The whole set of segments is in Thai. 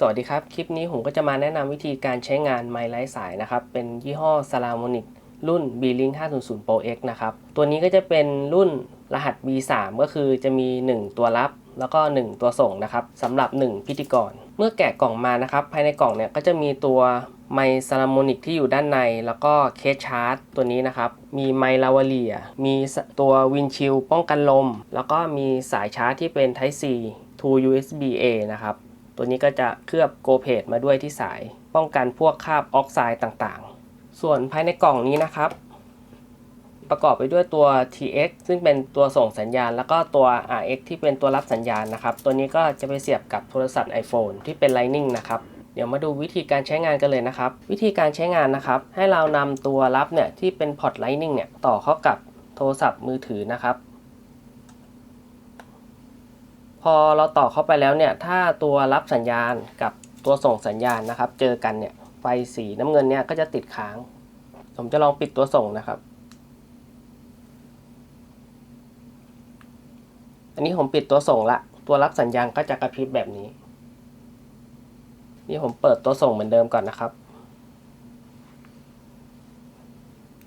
สวัสดีครับ คลิปนี้ผมก็จะมาแนะนำวิธีการใช้งานไมค์ไร้สายนะครับ เป็นยี่ห้อ s a l a m o n i c รุ่น B-Link 500 Pro X นะครับ ตัวนี้ก็จะเป็นรุ่นรหัส B3 ก็คือจะมี 1 ตัวรับ แล้วก็ 1 ตัวส่งนะครับสำหรับ 1 พิธีกร เมื่อแกะกล่องมานะครับ ภายในกล่องเนี่ยก็จะมีตัวไมซาลามอนิกที่อยู่ด้านใน แล้วก็เคสชาร์จตัวนี้นะครับ มีไมค์ลาวาเลีย มีตัววินชิลป้องกันลม แล้วก็มีสายชาร์จที่เป็น Type C to USB A นะครับ ตัวนี้ก็จะเคลือบโกเพดมาด้วยที่สาย ป้องกันพวกคราบออกไซด์ต่างๆ ส่วนภายในกล่องนี้นะครับ ประกอบไปด้วยตัว TX ซึ่งเป็นตัวส่งสัญญาณ แล้วก็ตัว RX ที่เป็นตัวรับสัญญาณนะครับ ตัวนี้ก็จะไปเสียบกับโทรศัพท์ iPhone ที่เป็น Lightning นะครับเดี๋ยวมาดูวิธีการใช้งานกันเลยนะครับ วิธีการใช้งานนะครับ ให้เรานำตัวรับเนี่ยที่เป็นพอร์ต Lightning เนี่ยต่อเข้ากับโทรศัพท์มือถือนะครับ พ อเราต่อเข้าไปแล้วเนี่ย ถ้าตัวรับสัญญาณกับตัวส่งสัญญาณนะครับ เจอกันเนี่ย ไฟสีน้ำเงินเนี่ยก็จะติดค้าง ผมจะลองปิดตัวส่งนะครับ อันนี้ผมปิดตัวส่งละ ตัวรับสัญญาณก็จะกระพริบแบบนี้ นี่ผมเปิดตัวส่งเหมือนเดิมก่อนนะครับ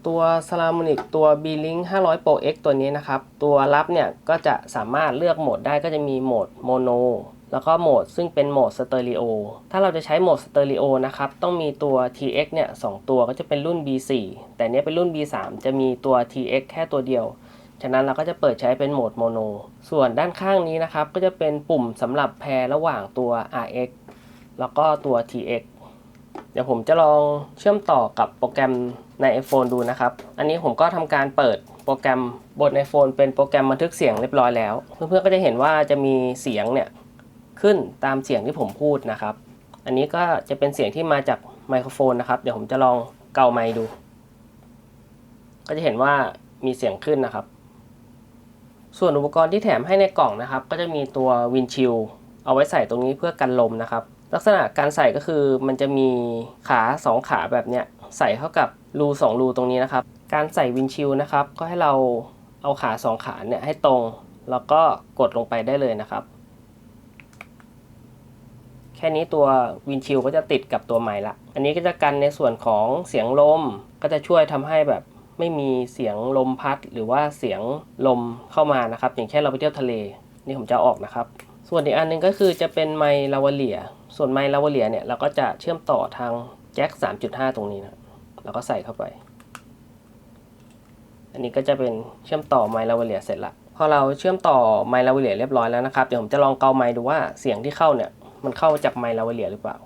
ตัว s a l a m o n i c ตัว B-Link 500 Pro X ตัวนี้นะครับ ตัวรับเนี่ยก็จะสามารถเลือกโหมดได้ก็จะมีโหมดโมโนแล้วก็โหมดซึ่งเป็นโหมดสเตอริโอถ้าเราจะใช้โหมดสเตอริโอนะครับ ต้องมีตัว TX เนี่ยสตัวก็จะเป็นรุ่น B4 แต่เนี้ยเป็นรุ่น B3 จะมีตัว TX แค่ตัวเดียว ฉะนั้นเราก็จะเปิดใช้เป็นโหมดโมโน ส่วนด้านข้างนี้นะครับ ก็จะเป็นปุ่มสำหรับแพรระหว่างตัว RX แล้วก็ตัว TX เดี๋ยวผมจะลองเชื่อมต่อกับโปรแกรม ใน iPhone ดูนะครับ อันนี้ผมก็ทำการเปิดโปรแกรมบน iPhone เป็นโปรแกรมบันทึกเสียงเรียบร้อยแล้ว เพื่อนๆก็จะเห็นว่าจะมีเสียงเนี่ยขึ้นตามเสียงที่ผมพูดนะครับ อันนี้ก็จะเป็นเสียงที่มาจากไมโครโฟนนะครับ เดี๋ยวผมจะลองเกาไมค์ดู ก็จะเห็นว่ามีเสียงขึ้นนะครับ ส่วนอุปกรณ์ที่แถมให้ในกล่องนะครับ ก็จะมีตัววินชิลเอาไว้ใส่ตรงนี้เพื่อกันลมนะครับ ลักษณะการใส่ก็คือมันจะมีขา 2 ขาแบบเนี้ย ใส่เข้ากับรู2รูตรงนี้นะครับ การใส่วินชิลนะครับ ก็ให้เราเอาขา2ขาเนี่ยให้ตรง แล้วก็กดลงไปได้เลยนะครับ แค่นี้ตัววินชิลก็จะติดกับตัวใหม่ละ อันนี้ก็จะกันในส่วนของเสียงลม ก็จะช่วยทำให้แบบไม่มีเสียงลมพัด หรือว่าเสียงลมเข้ามานะครับ อย่างเช่นเราไปเที่ยวทะเล นี่ผมจะออกนะครับ ส่วนอีกอันหนึงก็คือจะเป็นไมค์ลาวเลีย ส่วนไมค์ลาวเลียเนี่ยเราก็จะเชื่อมต่อทางแจ็ค3.5 ตรงนี้นะ แล้วก็ใส่เข้าไป อันนี้ก็จะเป็นเชื่อมต่อไมค์ลาวเลียเสร็จละพอเราเชื่อมต่อไมค์ลาวเลียเรียบร้อยแล้วนะครับ เดี๋ยวผมจะลองเกาไมค์ดูว่าเสียงที่เข้าเนี่ย มันเข้าจากไมค์ลาวเลียหรือเปล่า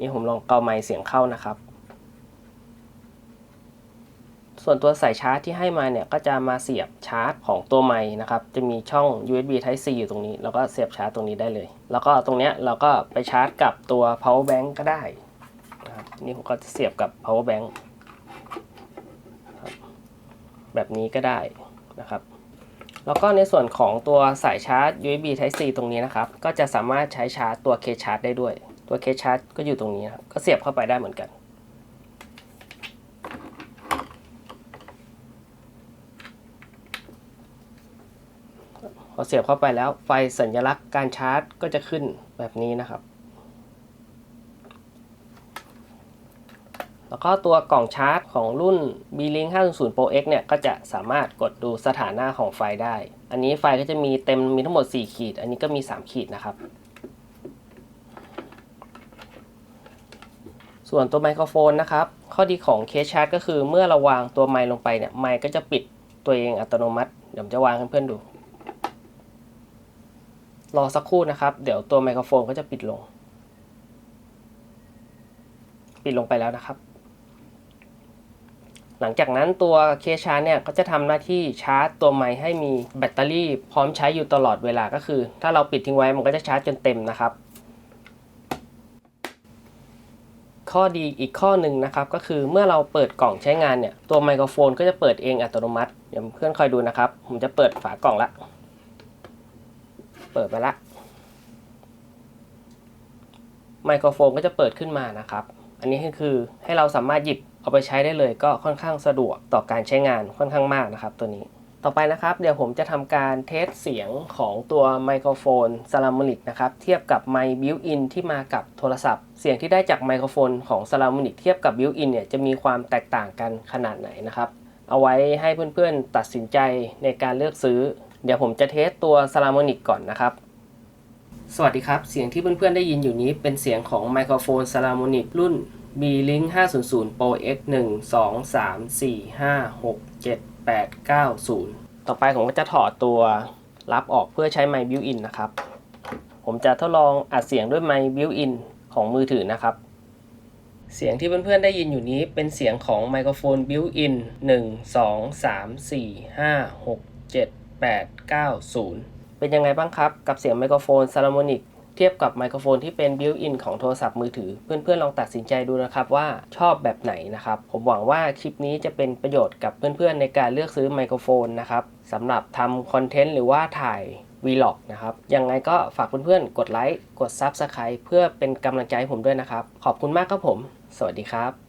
นี่ผมลองเกาไมค์เสียงเข้านะครับ ส่วนตัวสายชาร์จที่ให้มาเนี่ยก็จะมาเสียบชาร์จของตัวไม้นะครับ จะมีช่อง USB Type C อยู่ตรงนี้ แล้วก็เสียบชาร์จตรงนี้ได้เลย แล้วก็ตรงเนี้ยเราก็ไปชาร์จกับตัว power bank ก็ได้ นี่ผมก็จะเสียบกับ power bank แบบนี้ก็ได้นะครับ แล้วก็ในส่วนของตัวสายชาร์จ USB Type C ตรงนี้นะครับ ก็จะสามารถใช้ชาร์จตัวเคชาร์จได้ด้วย ตัวเคชาร์จก็อยู่ตรงนี้ครับ ก็เสียบเข้าไปได้เหมือนกันพอเสียบเข้าไปแล้วไฟสัญลักษณ์การชาร์จก็จะขึ้นแบบนี้นะครับ แล้วก็ตัวกล่องชาร์จของรุ่น B-Link 500 Pro X เนี่ย ก็จะสามารถกดดูสถานะของไฟได้ อันนี้ไฟก็จะมีเต็มมีทั้งหมด 4 ขีด อันนี้ก็มี 3 ขีดนะครับ ส่วนตัวไมโครโฟนนะครับ ข้อดีของเคสชาร์จก็คือเมื่อเราวางตัวไมค์ลงไปเนี่ย ไมค์ก็จะปิดตัวเองอัตโนมัติ เดี๋ยวผมจะวางให้เพื่อนๆดู รอสักครู่นะครับ เดี๋ยวตัวไมโครโฟนก็จะปิดลง ปิดลงไปแล้วนะครับ หลังจากนั้นตัวเคสชาร์จเนี่ยก็จะทำหน้าที่ชาร์จตัวไมค์ให้มีแบตเตอรี่พร้อมใช้อยู่ตลอดเวลาก็คือ ถ้าเราปิดทิ้งไว้มันก็จะชาร์จจนเต็มนะครับ ข้อดีอีกข้อหนึ่งนะครับก็คือเมื่อเราเปิดกล่องใช้งานเนี่ยตัวไมโครโฟนก็จะเปิดเองอัตโนมัติเดี๋ยวเพื่อนคอยดูนะครับ ผมจะเปิดฝากล่องละเปิดไปละไมโครโฟนก็จะเปิดขึ้นมานะครับ อันนี้ก็คือให้เราสามารถหยิบ เอาไปใช้ได้เลยก็ค่อนข้างสะดวกต่อการใช้งานค่อนข้างมากนะครับตัวนี้ ต่อไปนะครับ เดี๋ยวผมจะทำการเทสเสียงของตัวไมโครโฟน s a l a m o n i c นะครับ เทียบกับไมค์บิวอินที่มากับโทรศัพท์ เสียงที่ได้จากไมโครโฟนของ s a l a m o n i c เทียบกับบิวอินเนี่ยจะมีความแตกต่างกันขนาดไหนนะครับ เอาไว้ให้เพื่อนๆตัดสินใจในการเลือกซื้อ เดี๋ยวผมจะเทสตัว s a l a m o n i c ก่อนนะครับสวัสดีครับ เสียงที่เพื่อนๆได้ยินอยู่นี้เป็นเสียงของไมโครโฟน s a l a m o n i c รุ่น B-Link 500 Pro X 1 2 3 4 5 6 7 8 9 0 ต่อไปผมก็จะถอดตัวรับออกเพื่อใช้ไมค์บิวอินนะครับ ผมจะทดลองอัดเสียงด้วยไมค์บิวอินของมือถือนะครับ เสียงที่เพื่อนๆได้ยินอยู่นี้เป็นเสียงของไมโครโฟนบิวอิน1 2 3 4 5 6 7 8 9 0 เป็นยังไงบ้างครับ กับเสียงไมโครโฟน s a l a m o n i c เทียบกับไมโครโฟนที่เป็นบิวอินของโทรศัพท์มือถือ เพื่อนๆลองตัดสินใจดูนะครับว่าชอบแบบไหนนะครับ ผมหวังว่าคลิปนี้จะเป็นประโยชน์กับเพื่อนๆในการเลือกซื้อไมโครโฟนนะครับสำหรับทำคอนเทนต์หรือว่าถ่ายวีล็อกนะครับ ยังไงก็ฝากเพื่อนๆ กดไลค์ กด Subscribe เพื่อเป็นกำลังใจให้ผมด้วยนะครับ ขอบคุณมากครับผม สวัสดีครับ